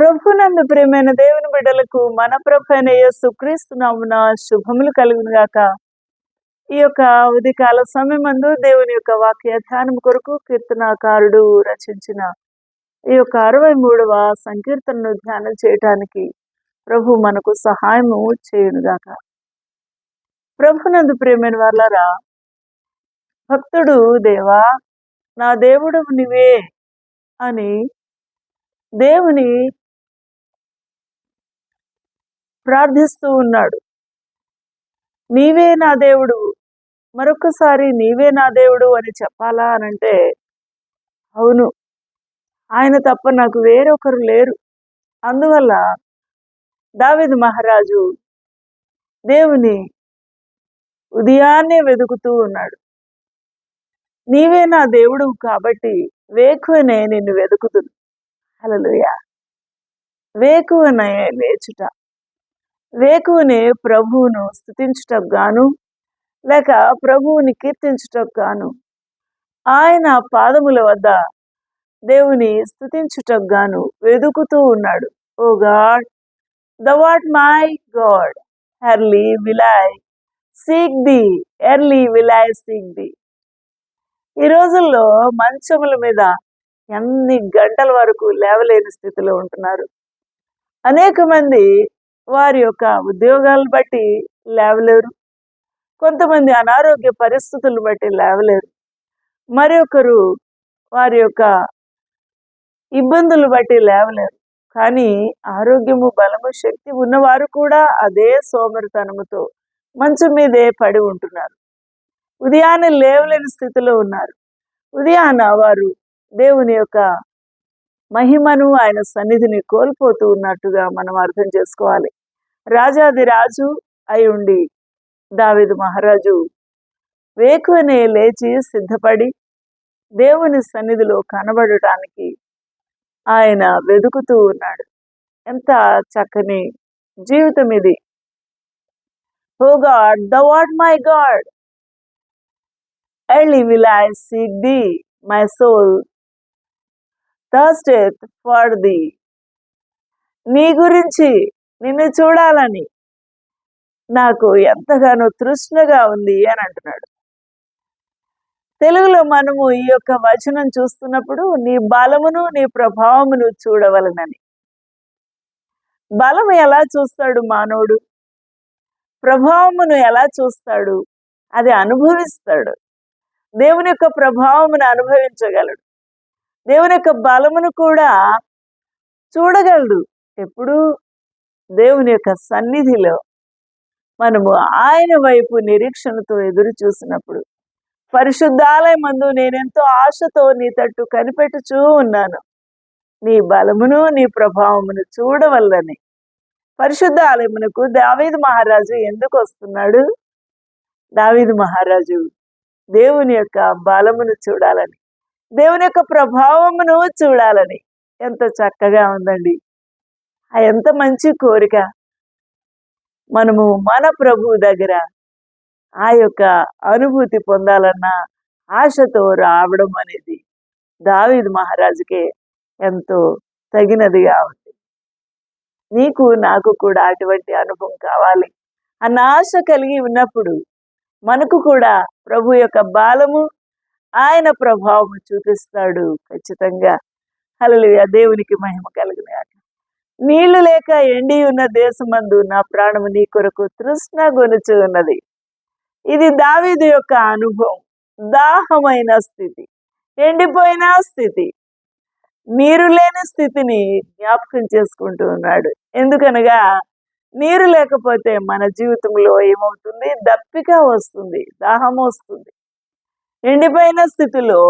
ప్రభునందు ప్రేమైన దేవుని బిడ్డలకు మన ప్రభు అయిన యేసు నామున శుభములు కలుగును గాక. ఈ యొక్క ఉదయకాల సమయమందు దేవుని యొక్క వాక్య ధ్యానం కొరకు కీర్తనాకారుడు రచించిన ఈ యొక్క అరవై మూడవ సంకీర్తనను ధ్యానం చేయటానికి ప్రభు మనకు సహాయము చేయునుగాక ప్రభునందు ప్రేమైన వాళ్ళరా భక్తుడు దేవా నా దేవుడు నీవే అని దేవుని ప్రార్థిస్తూ ఉన్నాడు. నీవే నా దేవుడు మరొకసారి నీవే నా దేవుడు అని చెప్పాలా అనంటే అవును. ఆయన తప్ప నాకు వేరొకరు లేరు. అందువల్ల దావిద్ మహారాజు దేవుని ఉదయాన్నే వెతుకుతూ ఉన్నాడు. నీవే నా దేవుడు కాబట్టి వేకువనే నిన్ను వెతుకుతుంది హలలుయా వేకువనే లేచుట. వేకువనే ప్రభువును స్థుతించుటకు గాను లేక ప్రభువుని కీర్తించుటకు గాను ఆయన పాదముల వద్ద దేవుని స్థుతించుటకు గాను వెదుకుతూ ఉన్నాడు. O God thou art my God? Early will I seek thee early will I seek thee. ఈ రోజుల్లో మంచముల మీద ఎన్ని గంటల వరకు లేవలేని స్థితిలో ఉంటున్నారు. అనేక మంది వారి యొక్క ఉద్యోగాలను బట్టి లేవలేరు. కొంతమంది అనారోగ్య పరిస్థితులను బట్టి లేవలేరు. మరొకరు వారి యొక్క ఇబ్బందులు బట్టి లేవలేరు. కానీ ఆరోగ్యము బలము శక్తి ఉన్నవారు కూడా అదే సోమరితనముతో మంచం మీదే పడి ఉంటున్నారు. ఉదయాన్నే లేవలేని స్థితిలో ఉన్నారు. ఉదయాన వారు దేవుని యొక్క మహిమను ఆయన సన్నిధిని కోల్పోతూ ఉన్నట్టుగా మనం అర్థం చేసుకోవాలి. రాజాది రాజు అయి ఉండి దావిదు మహారాజు వేకువనే లేచి సిద్ధపడి దేవుని సన్నిధిలో కనబడటానికి ఆయన వెతుకుతూ ఉన్నాడు. ఎంత చక్కని జీవితం ఇది. O God thou art my God? Early will I seek thee my soul thirsteth for thee. నీ గురించి నిన్ను చూడాలని నాకు ఎంతగానో తృష్ణగా ఉంది అని అంటున్నాడు. తెలుగులో మనము ఈ యొక్క వచనం చూస్తున్నప్పుడు నీ బలమును నీ ప్రభావమును చూడవలనని. బలం ఎలా చూస్తాడు మానవుడు? ప్రభావమును ఎలా చూస్తాడు? అది అనుభవిస్తాడు. దేవుని యొక్క ప్రభావమును అనుభవించగలడు. దేవుని యొక్క బలమును కూడా చూడగలడు. ఎప్పుడు దేవుని యొక్క సన్నిధిలో మనము ఆయన వైపు నిరీక్షణతో ఎదురు చూసినప్పుడు పరిశుద్ధాలయం మందు నేనెంతో ఆశతో నీ తట్టు కనిపెట్టుచూ ఉన్నాను. నీ బలమును నీ ప్రభావమును చూడవల్లని. పరిశుద్ధ ఆలయమునకు దావీదు మహారాజు ఎందుకు వస్తున్నాడు? దావీదు మహారాజు దేవుని యొక్క బలమును చూడాలని దేవుని యొక్క ప్రభావమును చూడాలని ఎంత చక్కగా ఉందండి. ఆ ఎంత మంచి కోరిక. మనము మన ప్రభువు దగ్గర ఆ యొక్క అనుభూతి పొందాలన్న ఆశతో రావడం అనేది దావిద్ మహారాజుకే ఎంతో తగినదిగా ఉంది నీకు నాకు కూడా అటువంటి అనుభవం కావాలి అన్న ఆశ కలిగి ఉన్నప్పుడు మనకు కూడా ప్రభు యొక్క బాలము ఆయన ప్రభావం చూపిస్తాడు ఖచ్చితంగా. హలలుయ దేవునికి మహిమ కలిగిన నీళ్ళు లేక ఎండి ఉన్న దేశమందు నా ప్రాణము నీ కొరకు తృష్ణ గొనుచు ఉన్నది. ఇది దావీదు యొక్క అనుభవం. దాహమైన స్థితి. ఎండిపోయిన స్థితి. నీరు లేని స్థితిని జ్ఞాపకం చేసుకుంటూ ఉన్నాడు. ఎందుకనగా నీరు లేకపోతే మన జీవితంలో ఏమవుతుంది? దప్పిక వస్తుంది. దాహం వస్తుంది. ఎండిపోయిన స్థితిలో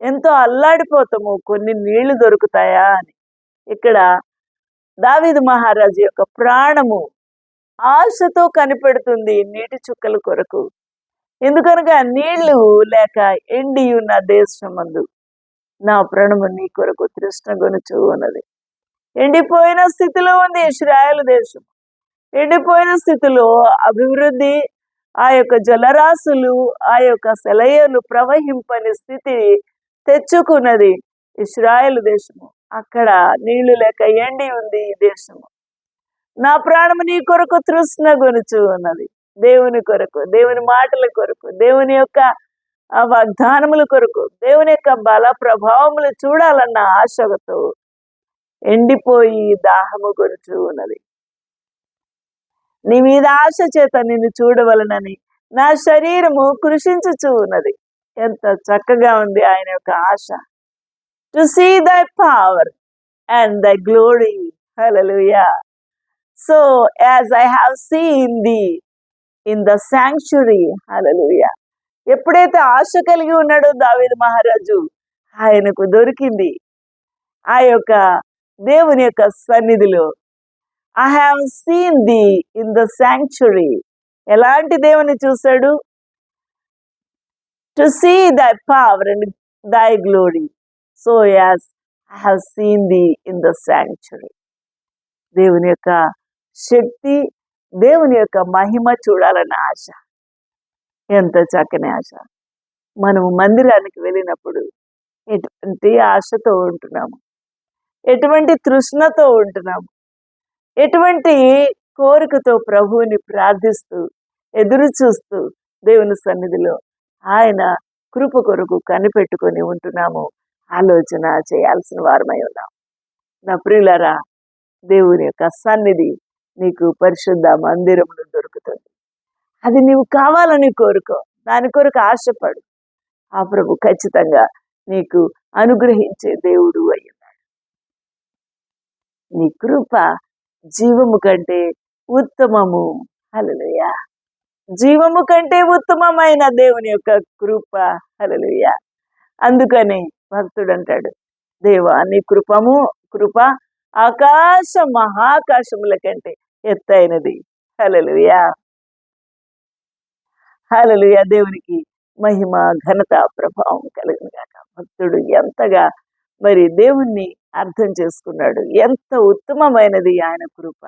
ఎంతో అల్లాడిపోతాము. కొన్ని నీళ్ళు దొరుకుతాయా అని. ఇక్కడ దావీదు మహారాజు యొక్క ప్రాణము ఆశతో కనిపెడుతుంది నీటి చుక్కల కొరకు. ఎందుకనగా నీళ్ళు లేక ఎండి ఉన్న దేశమందు నా ప్రాణము నీ కొరకు తృష్ణ గొనుచు ఉన్నది. ఎండిపోయిన స్థితిలో ఉంది ఇస్రాయల్ దేశం. ఎండిపోయిన స్థితిలో అభివృద్ధి ఆ యొక్క జలరాశులు ఆ యొక్క సెలయలు ప్రవహింపని స్థితి తెచ్చుకున్నది ఇస్రాయల్ దేశము. అక్కడ నీళ్ళు లేక ఎండి ఉంది ఈ దేశము. నా ప్రాణము నీ కొరకు తృష్ణ గొనుచు ఉన్నది. దేవుని కొరకు దేవుని మాటల కొరకు దేవుని యొక్క వాగ్దానముల కొరకు దేవుని యొక్క బల ప్రభావములు చూడాలన్న ఆశతో ఎండిపోయి దాహము కొనుచు ఉన్నది. నీ మీద ఆశ చేత నిన్ను చూడవలనని నా శరీరము కృషించుచు ఉన్నది. ఎంత చక్కగా ఉంది ఆయన యొక్క ఆశ. To see thy power and thy glory hallelujah so as I have seen thee in the sanctuary hallelujah ఎప్పుడైతే ఆశ కలిగి ఉన్నాడో దావీదు మహారాజు ఆయనకు దొరికింది. ఆ యొక్క దేవుని యొక్క సన్నిధిలో. I have seen thee in the sanctuary ఎలాంటి దేవుని చూశాడు? To see thy power and thy glory so as I have seen thee in the sanctuary దేవుని యొక్క శక్తి దేవుని యొక్క మహిమ చూడాలనే ఆశ. ఎంత చక్కని ఆశ. మనము మందిరానికి వెళ్ళినప్పుడు ఎటువంటి ఆశతో ఉంటున్నాము? ఎటువంటి తృష్ణతో ఉంటున్నాము? ఎటువంటి కోరికతో ప్రభువుని ప్రార్థిస్తూ ఎదురు చూస్తూ దేవుని సన్నిధిలో ఆయన కృప కొరకు కనిపెట్టుకొని ఉంటున్నాము? ఆలోచన చేయాల్సిన వారమై ఉన్నాం. నా ప్రియులరా దేవుని యొక్క సన్నిధి నీకు పరిశుద్ధ మందిరంలో దొరుకుతుంది. అది నీవు కావాలని కోరుకో దాని కొరకు ఆశపడు. ఆ ప్రభు ఖచ్చితంగా నీకు అనుగ్రహించే దేవుడు అయి నీ కృప జీవము కంటే ఉత్తమము. హలలుయ జీవము కంటే ఉత్తమమైన దేవుని యొక్క కృప. హలలుయ అందుకని భక్తుడు అంటాడు దేవా నీ కృపము కృప ఆకాశ మహాకాశముల కంటే ఎత్తైనది. హలలుయా హలలుయా దేవునికి మహిమ ఘనత ప్రభావం కలిగిన కాక భక్తుడు ఎంతగా మరి దేవుణ్ణి అర్థం చేసుకున్నాడు. ఎంత ఉత్తమమైనది ఆయన కృప.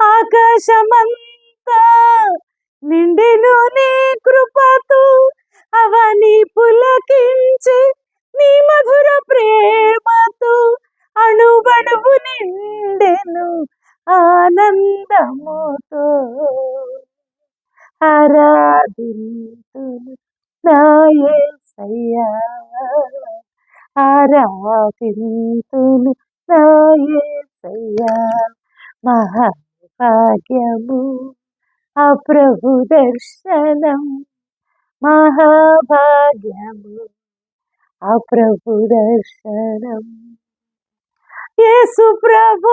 ఆకాశమంతా నిండెను నీ కృపతో అవని పులకించి నీ మధుర ప్రేమతో అణువణువు నిండెను ఆనందముతో. ఆరాధింతును నాయసయ్యా యేసయ్యా నాయసయ్యా మహాభాగ్యము ఆ ప్రభు దర్శనం మహాభాగ్యము ఆ ప్రభు దర్శనం యేసు ప్రభు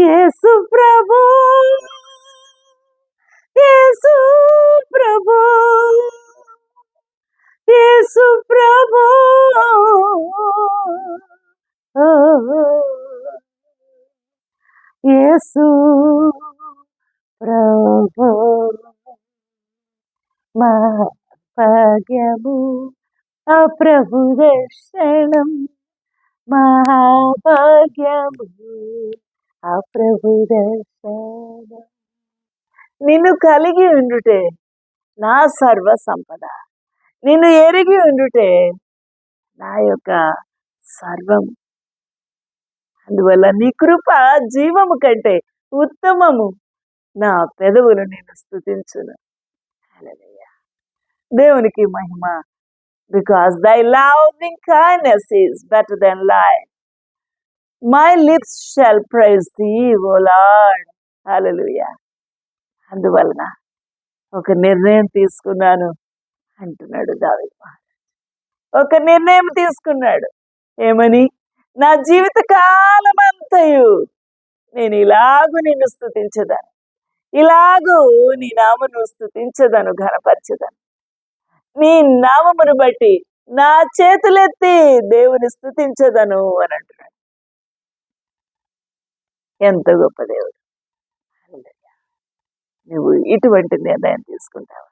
యేసు ప్రభు యేసు ప్రభు యేసు ప్రభు యేసు ప్రభు మా భాగ్యము ఆ ప్రభు దర్శనం మహాభాగ్యము. ఆ ప్రభు దర్శనం. నిన్ను కలిగి ఉండుటే నా సర్వ సంపద. నిన్ను ఎరిగి ఉండుటే నా యొక్క సర్వం. అందువల్ల నీ కృప జీవము కంటే ఉత్తమము. నా పెదవులు నేను స్థుతించును అలాగే దేవునికి మహిమ. Because thy loving kindness is better than life my lips shall praise thee O Lord hallelujah అందువలన ఒక నిర్ణయం తీసుకున్నాను అంటున్నాడు దావి ఒక నిర్ణయం తీసుకున్నాడు. ఏమని? నా జీవిత కాలం అంతయు నేను ఇలాగూ నిన్ను స్థుతించదాను. ఇలాగూ నీ నామను స్థుతించదను ఘనపరచదను. నీ నామమును బట్టి నా చేతులెత్తి దేవుని స్థుతించదను అని అంటున్నాడు. ఎంత గొప్ప దేవుడు. నువ్వు ఇటువంటి నిర్ణయం తీసుకుంటావా?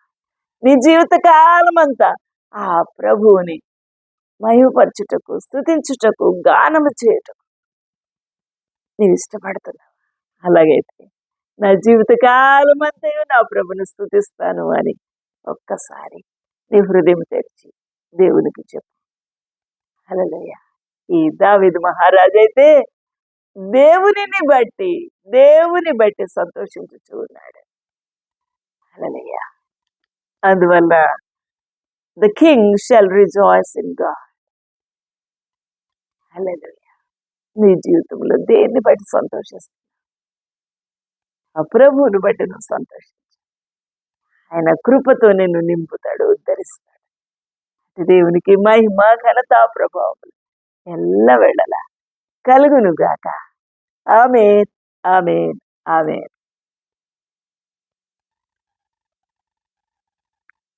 నీ జీవిత కాలం అంతా ఆ ప్రభువుని మహిమపరచుటకు స్థుతించుటకు గానము చేయుటకు నీవు ఇష్టపడుతున్నావు? అలాగైతే నా జీవిత కాలం అంతయు నా ప్రభుని స్థుతిస్తాను అని ఒక్కసారి నీ హృదయం తెరిచి దేవునికి చెప్పు. అలలయ్య ఈ దావిదు మహారాజు అయితే దేవునిని బట్టి దేవుని బట్టి సంతోషించుచూ ఉన్నాడు అలలయ్య అందువల్ల the king shall rejoice in God. Hallelujah నీ జీవితంలో దేన్ని బట్టి సంతోషిస్తా ఆ ప్రభువుని బట్టి నువ్వు సంతోషించు ఆయన కృపతో నిన్ను నింపుతాడు ఉద్ధరిస్తాడు. దేవునికి మహిమ ఘనత ప్రభావం ఎల్ల వెళ్ళలా కలుగును గాక ఆమె ఆమె ఆమె